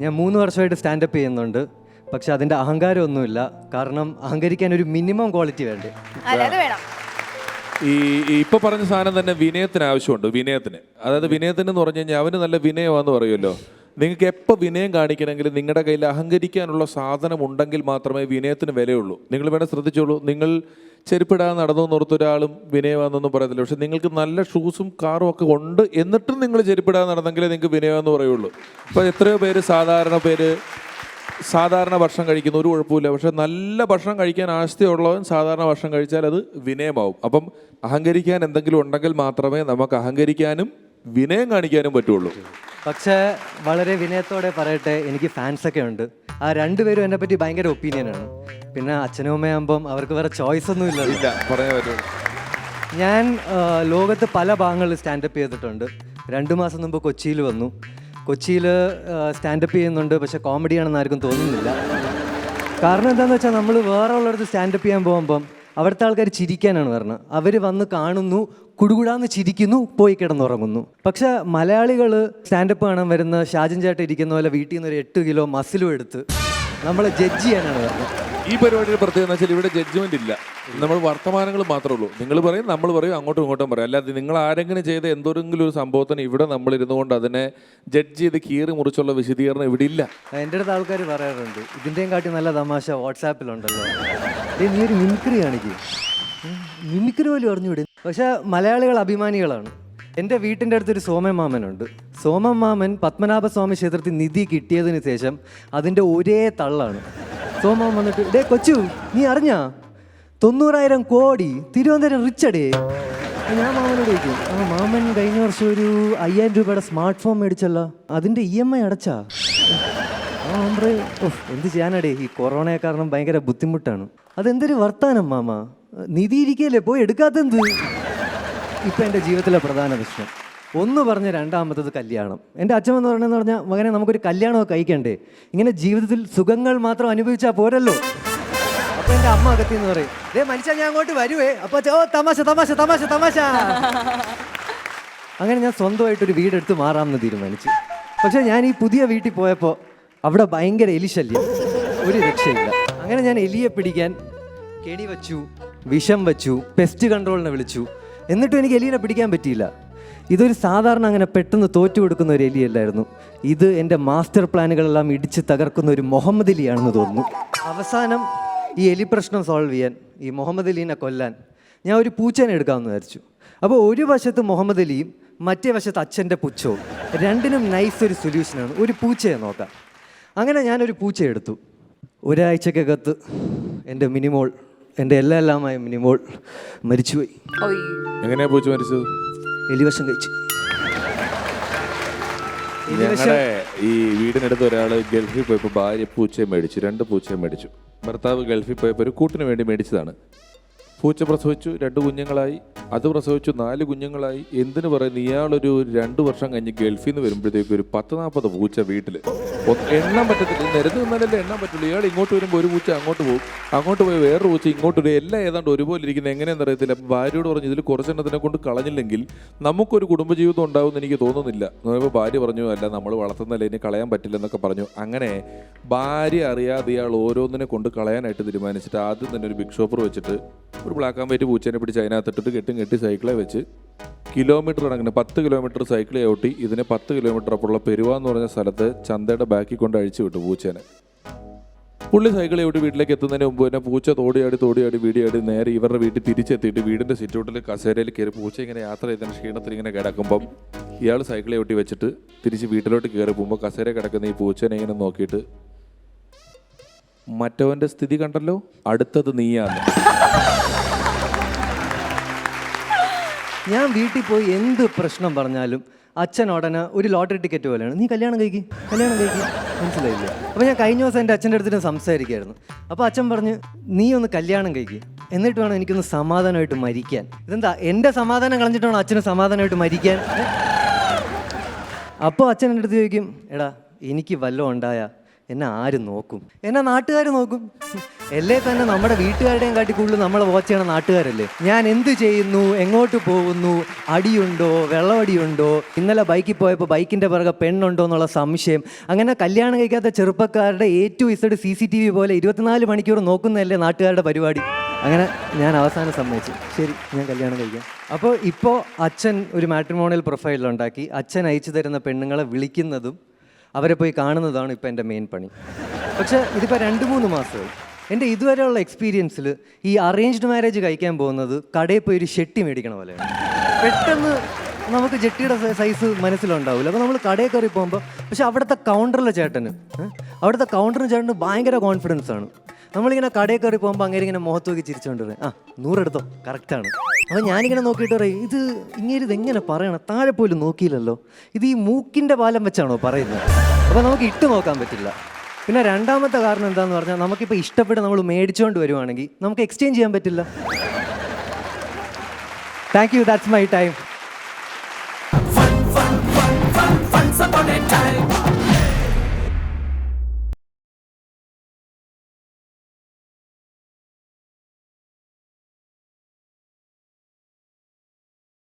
ഞാൻ മൂന്ന് വർഷമായിട്ട് സ്റ്റാൻഡപ്പ് ചെയ്യുന്നുണ്ട്. പക്ഷെ അതിന്റെ അഹങ്കാരമൊന്നുമില്ല. കാരണം അഹങ്കരിക്കാൻ ഒരു മിനിമം ക്വാളിറ്റി വേണ്ടേ? വേണം. ഈ ഈ ഇപ്പൊ പറഞ്ഞ സാധനം തന്നെ വിനയത്തിന് ആവശ്യമുണ്ട് വിനയത്തിന്. അതായത് വിനയത്തിന് എന്ന് പറഞ്ഞു കഴിഞ്ഞാൽ അവന് നല്ല വിനയമാന്ന് പറയുമല്ലോ. നിങ്ങൾക്ക് എപ്പോൾ വിനയം കാണിക്കണമെങ്കിൽ നിങ്ങളുടെ കയ്യിൽ അഹങ്കരിക്കാനുള്ള സാധനം ഉണ്ടെങ്കിൽ മാത്രമേ വിനയത്തിന് വിലയുള്ളൂ. നിങ്ങൾ വേണേൽ ശ്രദ്ധിച്ചോളൂ. നിങ്ങൾ ചെരുപ്പിടാതെ നടന്നു നിർത്തൊരാളും വിനയമാണെന്നൊന്നും പറയത്തില്ല. പക്ഷെ നിങ്ങൾക്ക് നല്ല ഷൂസും കാറും ഒക്കെ ഉണ്ട് എന്നിട്ടും നിങ്ങൾ ചെരുപ്പിടാതെ നടന്നെങ്കിലേ നിങ്ങൾക്ക് വിനയമെന്ന് പറയുള്ളൂ. അപ്പോൾ എത്രയോ പേര് സാധാരണ പേര് സാധാരണ ഭക്ഷണം കഴിക്കുന്ന. ഒരു കുഴപ്പമില്ല പക്ഷെ നല്ല ഭക്ഷണം കഴിക്കാൻ ആസ്തിയുള്ളവൻ സാധാരണ ഭക്ഷണം കഴിച്ചാൽ അത് വിനയമാവും. അപ്പം അഹങ്കരിക്കാൻ എന്തെങ്കിലും ഉണ്ടെങ്കിൽ മാത്രമേ നമുക്ക് അഹങ്കരിക്കാനും വിനയം കാണിക്കാനും പറ്റുള്ളൂ. പക്ഷേ വളരെ വിനയത്തോടെ പറയട്ടെ എനിക്ക് ഫാൻസ് ഒക്കെ ഉണ്ട്. ആ രണ്ടുപേരും എന്നെ പറ്റി ഭയങ്കര ഒപ്പീനിയനാണ് പിന്നെ അച്ഛനും അമ്മയാകുമ്പം അവർക്ക് വേറെ ചോയ്സ് ഒന്നും ഇല്ല ഇല്ല പറയാൻ പറ്റുള്ളൂ ഞാൻ ലോകത്ത് പല ഭാഗങ്ങളിൽ സ്റ്റാൻഡപ്പ് ചെയ്തിട്ടുണ്ട്. രണ്ട് മാസം മുമ്പ് കൊച്ചിയിൽ വന്നു. കൊച്ചിയിൽ സ്റ്റാൻഡപ്പ് ചെയ്യുന്നുണ്ട് പക്ഷെ കോമഡിയാണെന്ന് ആർക്കും തോന്നുന്നില്ല. കാരണം എന്താണെന്ന് വെച്ചാൽ നമ്മൾ വേറെ ഉള്ളിടത്ത് സ്റ്റാൻഡപ്പ് ചെയ്യാൻ പോകുമ്പം അവിടുത്തെ ആൾക്കാർ ചിരിക്കാനാണ് പറഞ്ഞത്. അവർ വന്ന് കാണുന്നു കുടുകുടാന്ന് ചിരിക്കുന്നു പോയി കിടന്നുറങ്ങുന്നു. പക്ഷെ മലയാളികൾ സ്റ്റാൻഡപ്പ് കാണാൻ വരുന്ന ഷാജൻ ചേട്ടൻ ഇരിക്കുന്ന പോലെ വീട്ടിൽ നിന്ന് ഒരു എട്ട് കിലോ മസിലും എടുത്ത് നമ്മളെ ജഡ്ജ് ചെയ്യാനാണ് പറഞ്ഞത് ഈ പരിപാടിയുടെ പ്രത്യേകത എന്ന് വെച്ചാൽ ഇവിടെ ജഡ്ജ്മെന്റ് ഇല്ല. നമ്മൾ വർത്തമാനങ്ങൾ മാത്രമേ ഉള്ളൂ. നിങ്ങൾ പറയും നമ്മൾ പറയും അങ്ങോട്ടും ഇങ്ങോട്ടും പറയും. അല്ലാതെ നിങ്ങൾ ആരെങ്കിലും ചെയ്ത എന്തോരെങ്കിലും ഒരു സംഭവത്തിന് ഇവിടെ നമ്മൾ ഇരുന്നുകൊണ്ട് അതിനെ ജഡ്ജ് ചെയ്ത് കീറി മുറിച്ചുള്ള വിശദീകരണം ഇവിടെ ഇല്ല. എന്റെ അടുത്ത് ആൾക്കാർ പറയാറുണ്ട് ഇതിന്റെയും കാട്ടി നല്ല തമാശ വാട്സാപ്പിലുണ്ടല്ലോ നീ ഒരു മിമിക്രി കാണിക്കും. മിമിക്രി പോലും അറിഞ്ഞുകൂടെ പക്ഷെ മലയാളികൾ അഭിമാനികളാണ്. എന്റെ വീട്ടിന്റെ അടുത്തൊരു സോമൻ മാമനുണ്ട് സോമൻ മാമൻ പത്മനാഭസ്വാമി ക്ഷേത്രത്തിൽ നിധി കിട്ടിയതിന് ശേഷം അതിന്റെ ഒരേ തള്ളാണ്. സോമൻ വന്നിട്ട് ഡേ കൊച്ചു നീ അറിഞ്ഞാ? തൊണ്ണൂറായിരം കോടി തിരുവനന്തപുരം റിച്ചടേ. ഞാൻ മാമനോട് ചോദിക്കും ആ മാമൻ കഴിഞ്ഞ വർഷം ഒരു അയ്യായിരം രൂപയുടെ സ്മാർട്ട് ഫോൺ മേടിച്ചല്ലോ? അതിന്റെ ഇ എം ഐ അടച്ചാ? ആ ആമ്പ്രേ ഓഹ് എന്ത് ചെയ്യാനടേ? ഈ കൊറോണയെ കാരണം ഭയങ്കര ബുദ്ധിമുട്ടാണ്. അതെന്തൊരു വർത്താനം മാമ? നിധി ഇരിക്കല്ലേ പോയി എടുക്കാത്തെന്ത്? ഇപ്പം എന്റെ ജീവിതത്തിലെ പ്രധാന വിഷയം ഒന്ന് പറഞ്ഞ രണ്ടാമത്തത് കല്യാണം. എന്റെ അച്ഛൻ എന്ന് പറഞ്ഞതെന്ന് പറഞ്ഞാൽ മകനെ നമുക്കൊരു കല്യാണമൊക്കെ കഴിക്കണ്ടേ? ഇങ്ങനെ ജീവിതത്തിൽ സുഖങ്ങൾ മാത്രം അനുഭവിച്ചാൽ പോരല്ലോ? അപ്പം എന്റെ അമ്മ അകത്തി എന്ന് പറയും ദേ മനുഷ്യ ഞാൻ അങ്ങോട്ട് വരുവേ. അപ്പോൾ ഓ തമാശ തമാശ തമാശ തമാശ. അങ്ങനെ ഞാൻ സ്വന്തമായിട്ടൊരു വീടെടുത്ത് മാറാമെന്ന് തീരുമാനിച്ചു. പക്ഷേ ഞാൻ ഈ പുതിയ വീട്ടിൽ പോയപ്പോൾ അവിടെ ഭയങ്കര എലിശല്യം ഒരു രക്ഷയില്ല. അങ്ങനെ ഞാൻ എലിയെ പിടിക്കാൻ കെണി വച്ചു വിഷം വച്ചു പെസ്റ്റ് കൺട്രോളിനെ വിളിച്ചു. എന്നിട്ടും എനിക്ക് എലിനെ പിടിക്കാൻ പറ്റിയില്ല. ഇതൊരു സാധാരണ അങ്ങനെ പെട്ടെന്ന് തോറ്റു കൊടുക്കുന്ന ഒരു എലിയല്ലായിരുന്നു. ഇത് എന്റെ മാസ്റ്റർ പ്ലാനുകളെല്ലാം ഇടിച്ച് തകർക്കുന്ന ഒരു മുഹമ്മദ് അലിയാണെന്ന് തോന്നുന്നു. അവസാനം ഈ എലി പ്രശ്നം സോൾവ് ചെയ്യാൻ ഈ മുഹമ്മദ് അലീനെ കൊല്ലാൻ ഞാൻ ഒരു പൂച്ചേനെ എടുക്കാമെന്ന് വിചാരിച്ചു. അപ്പോൾ ഒരു വശത്ത് മുഹമ്മദ് അലിയും മറ്റേ വശത്ത് അച്ഛന്റെ പുച്ഛവും. രണ്ടിനും നൈസ് ഒരു സൊല്യൂഷനാണ് ഒരു പൂച്ചയെ നോക്കാം. അങ്ങനെ ഞാനൊരു പൂച്ചയെ എടുത്തു. ഒരാഴ്ചക്കകത്ത് എന്റെ മിനിമോൾ എന്റെ എല്ലാ എല്ലാമായ മിനിമോൾ മരിച്ചുപോയി. എങ്ങനെയാ പൂച്ച മരിച്ചത്? എലിവശം കഴിച്ചു. ഞങ്ങളുടെ ഈ വീടിനടുത്ത് ഒരാൾ ഗൾഫിൽ പോയപ്പോൾ ഭാര്യ പൂച്ചയെ മേടിച്ചു രണ്ട് പൂച്ചയെ മേടിച്ചു. ഭർത്താവ് ഗൾഫിൽ പോയപ്പോൾ ഒരു കൂട്ടിന് വേണ്ടി മേടിച്ചതാണ്. പൂച്ച പ്രസവിച്ചു രണ്ട് കുഞ്ഞുങ്ങളായി. അത് പ്രസവിച്ചു നാല് കുഞ്ഞുങ്ങളായി. എന്തിനു പറയുന്നു ഇയാളൊരു രണ്ട് വർഷം കഴിഞ്ഞ് ഗൾഫിൽ നിന്ന് വരുമ്പോഴത്തേക്ക് ഒരു പത്ത് നാൽപ്പത് പൂച്ച വീട്ടിൽ എണ്ണാൻ പറ്റത്തില്ല. നിരന്ന് നിന്നാലല്ലേ എണ്ണാൻ പറ്റുള്ളൂ. ഇയാൾ ഇങ്ങോട്ട് വരുമ്പോൾ ഒരു പൂച്ച അങ്ങോട്ട് പോകും. അങ്ങോട്ട് പോയി വേറൊരു പൂച്ച ഇങ്ങോട്ട് വരും. എല്ലാം ഏതാണ്ട് ഒരുപോലെ ഇരിക്കുന്നത് എങ്ങനെയാണെന്ന് അറിയത്തില്ല. ഭാര്യയോട് പറഞ്ഞു ഇതിൽ കുറച്ചെണ്ണത്തിനെ കൊണ്ട് കളഞ്ഞില്ലെങ്കിൽ നമുക്കൊരു കുടുംബജീവിതം ഉണ്ടാവും എനിക്ക് തോന്നുന്നില്ല. പറയുമ്പോൾ ഭാര്യ പറഞ്ഞു അല്ല നമ്മൾ വളർത്തുന്നല്ലേ ഇനി കളയാൻ പറ്റില്ല എന്നൊക്കെ പറഞ്ഞു. അങ്ങനെ ഭാര്യ അറിയാതെ ഇയാൾ ഓരോന്നിനെ കൊണ്ട് കളയാനായിട്ട് തീരുമാനിച്ചിട്ട് ആദ്യം തന്നെ ഒരു ബിഗ് ഷോപ്പർ വെച്ചിട്ട് ഒരു ബ്ലാക്ക് ആൻഡ് വൈറ്റ് പൂച്ചേനെ പിടിച്ച് അതിനകത്തിട്ടിട്ട് കെട്ടും കെട്ടി സൈക്കിളെ വെച്ച് കിലോമീറ്റർ കണക്കിന് പത്ത് കിലോമീറ്റർ സൈക്കിൾ ചവിട്ടി ഇതിനെ പത്ത് കിലോമീറ്റർ അപ്പുറമുള്ള പെരുവ എന്ന് പറഞ്ഞ സ്ഥലത്ത് ചന്തയുടെ ബാക്കിൽ കൊണ്ട് അഴിച്ചു വിട്ടു പൂച്ചേനെ. പുള്ളി സൈക്കിൾ ചവിട്ടി വീട്ടിലേക്ക് എത്തുന്നതിന് മുമ്പ് തന്നെ പൂച്ച തോടിയാടി തോടിയാടി വീടിയാടി നേരെ ഇവരുടെ വീട്ടിൽ തിരിച്ചെത്തിയിട്ട് വീടിന്റെ സിറ്റൗട്ടിൽ കസേരയിൽ കയറി പൂച്ച ഇങ്ങനെ യാത്ര ചെയ്തതിന് ക്ഷീണത്തിൽ ഇങ്ങനെ കിടക്കുമ്പം ഇയാൾ സൈക്കിൾ ചവിട്ടി വെച്ചിട്ട് തിരിച്ച് വീട്ടിലോട്ട് കയറി പോകുമ്പോൾ കസേര കിടക്കുന്ന ഈ പൂച്ചനെ ഇങ്ങനെ നോക്കിയിട്ട് മറ്റവന്റെ സ്ഥിതി കണ്ടല്ലോ അടുത്തത് നീയാണ് ഞാൻ വീട്ടിൽ പോയി എന്ത് പ്രശ്നം പറഞ്ഞാലും അച്ഛൻ ഉടനെ ഒരു ലോട്ടറി ടിക്കറ്റ് പോലെയാണ്. നീ കല്യാണം കഴിക്കി കല്യാണം കഴിക്കി. മനസ്സിലായില്ല? അപ്പോൾ ഞാൻ കഴിഞ്ഞ ദിവസം എന്റെ അച്ഛന്റെ അടുത്തിട്ട് സംസാരിക്കായിരുന്നു അപ്പോൾ അച്ഛൻ പറഞ്ഞ് നീ ഒന്ന് കല്യാണം കഴിക്കി. എന്നിട്ട് വേണം എനിക്കൊന്ന് സമാധാനമായിട്ട് മരിക്കാൻ. ഇതെന്താ എന്റെ സമാധാനം കളഞ്ഞിട്ട് വേണം അച്ഛന് സമാധാനമായിട്ട് മരിക്കാൻ? അപ്പോൾ അച്ഛൻ എന്റെ അടുത്ത് ചോദിക്കും എടാ എനിക്ക് വല്ലതും ഉണ്ടായ എന്നെ ആര് നോക്കും. എന്നെ നാട്ടുകാർ നോക്കും. അല്ലേ തന്നെ നമ്മുടെ വീട്ടുകാരുടെയും കാട്ടി കൂടുതൽ നമ്മളെ വാച്ച് ചെയ്യണ നാട്ടുകാരല്ലേ? ഞാൻ എന്ത് ചെയ്യുന്നു? എങ്ങോട്ട് പോകുന്നു? അടിയുണ്ടോ? വെള്ളമടിയുണ്ടോ? ഇന്നലെ ബൈക്കിൽ പോയപ്പോൾ ബൈക്കിന്റെ പിറകെ പെണ്ണുണ്ടോ എന്നുള്ള സംശയം. അങ്ങനെ കല്യാണം കഴിക്കാത്ത ചെറുപ്പക്കാരുടെ A to Z C C T V പോലെ ഇരുപത്തിനാല് മണിക്കൂർ നോക്കുന്നതല്ലേ നാട്ടുകാരുടെ പരിപാടി. അങ്ങനെ ഞാൻ അവസാനം സമ്മതിച്ചു. ശരി ഞാൻ കല്യാണം കഴിക്കാം. അപ്പോൾ ഇപ്പോൾ അച്ഛൻ ഒരു മാട്രിമോണിയൽ പ്രൊഫൈൽ ഉണ്ടാക്കി. അച്ഛൻ അയച്ചു തരുന്ന പെണ്ണുങ്ങളെ വിളിക്കുന്നതും അവരെ പോയി കാണുന്നതാണ് ഇപ്പോൾ എന്റെ മെയിൻ പണി. പക്ഷേ ഇതിപ്പോൾ രണ്ട് മൂന്ന് മാസം എന്റെ ഇതുവരെയുള്ള എക്സ്പീരിയൻസിൽ ഈ അറേഞ്ച്ഡ് മാരേജ് കഴിക്കാൻ പോകുന്നത് കടയിൽ പോയി ഒരു ഷെട്ടി മേടിക്കണ പോലെയാണ്. പെട്ടെന്ന് നമുക്ക് ജെട്ടിയുടെ സൈസ് മനസ്സിലുണ്ടാവില്ല. അപ്പോൾ നമ്മൾ കടയിൽ കയറി പോകുമ്പോൾ പക്ഷെ അവിടുത്തെ കൗണ്ടറിലെ ചേട്ടന് അവിടുത്തെ കൗണ്ടറിന് ചേട്ടന് ഭയങ്കര കോൺഫിഡൻസ് ആണ്. നമ്മളിങ്ങനെ കടയിൽ കയറി പോകുമ്പോൾ അങ്ങനെ ഇങ്ങനെ മുഖത്ത് നോക്കി ചിരിച്ചുകൊണ്ട് പറയും ആ നൂറെടുത്തോ കറക്റ്റാണ് അപ്പോൾ ഞാനിങ്ങനെ നോക്കിയിട്ട് പറയും ഇത് ഇങ്ങനെ ഇത് എങ്ങനെ പറയണം? താഴെ പോലും നോക്കിയില്ലല്ലോ. ഇത് ഈ മൂക്കിന്റെ പാലം വെച്ചാണോ പറയുന്നത്? അപ്പോൾ നമുക്ക് ഇട്ട് നോക്കാൻ പറ്റില്ല. പിന്നെ രണ്ടാമത്തെ കാരണം എന്താന്ന് പറഞ്ഞാൽ നമുക്കിപ്പോൾ ഇഷ്ടപ്പെട്ട് നമ്മൾ മേടിച്ചുകൊണ്ട് വരുവാണെങ്കിൽ നമുക്ക് എക്സ്ചേഞ്ച് ചെയ്യാൻ പറ്റില്ല. Thank you that's my time